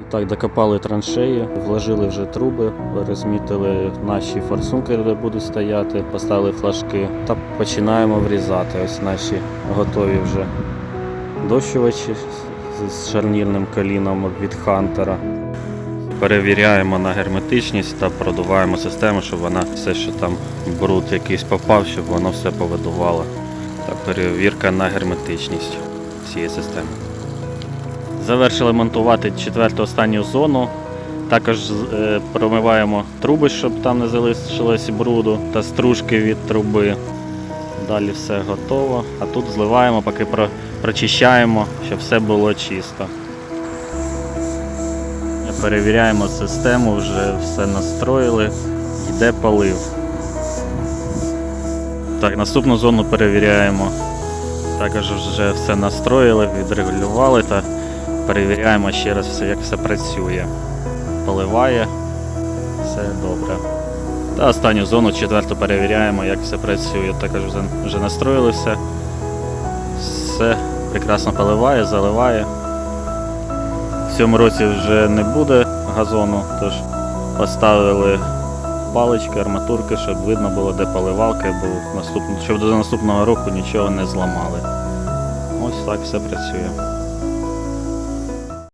І так, докопали траншеї, вложили вже труби, розмітили наші форсунки, де будуть стояти, поставили флажки та починаємо врізати. Ось наші готові вже дощувачі з- шарнірним коліном від Хантера. Перевіряємо на герметичність та продуваємо систему, щоб вона все, що там бруд якийсь попав, щоб воно все повидувало. Та перевірка на герметичність цієї системи. Завершили монтувати четверту останню зону. Також е, промиваємо труби, щоб там не залишилось бруду та стружки від труби. Далі все готово. А тут зливаємо, поки про- прочищаємо, щоб все було чисто. Перевіряємо систему, вже все настроїли, йде полив. Так, наступну зону перевіряємо. Також вже все настроїли, відрегулювали та перевіряємо ще раз все, як все працює. Поливає, все добре. Та останню зону, четверту перевіряємо, як все працює. Також вже, вже настроїли все. Все прекрасно поливає, заливає. В цьому році вже не буде газону, тож поставили палички, арматурки, щоб видно було, де поливалки, бо щоб до наступного року нічого не зламали. Ось так все працює.